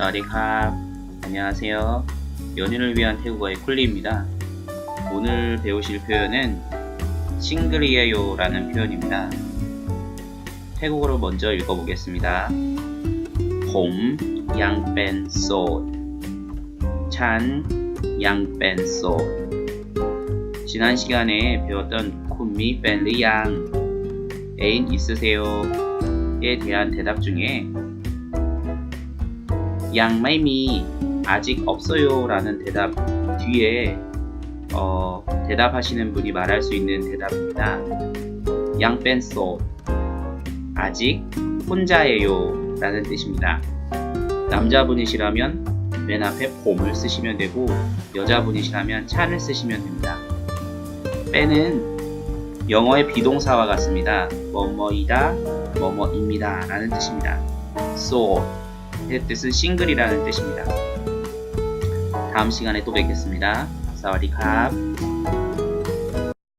사와디캅. 안녕하세요. 연인을 위한 태국어의 쿨리입니다. 오늘 배우실 표현은 싱글이에요 라는 표현입니다. 태국어로 먼저 읽어보겠습니다. 봄 양뺀 소찬 양뺀 소 지난 시간에 배웠던 쿤미 뺀리양. 애인 있으세요? 에 대한 대답 중에 양마이미 아직 없어요 라는 대답 뒤에 어, 대답하시는 분이 말할 수 있는 대답입니다. 양뺀소 아직 혼자예요 라는 뜻입니다. 남자분이시라면 맨 앞에 봄을 쓰시면 되고 여자분이시라면 찬을 쓰시면 됩니다. 빼는 영어의 비동사와 같습니다. 뭐뭐이다, 뭐뭐입니다 라는 뜻입니다. so 의 뜻은 싱글이라는 뜻입니다. 다음 시간에 또 뵙겠습니다. 사와디캅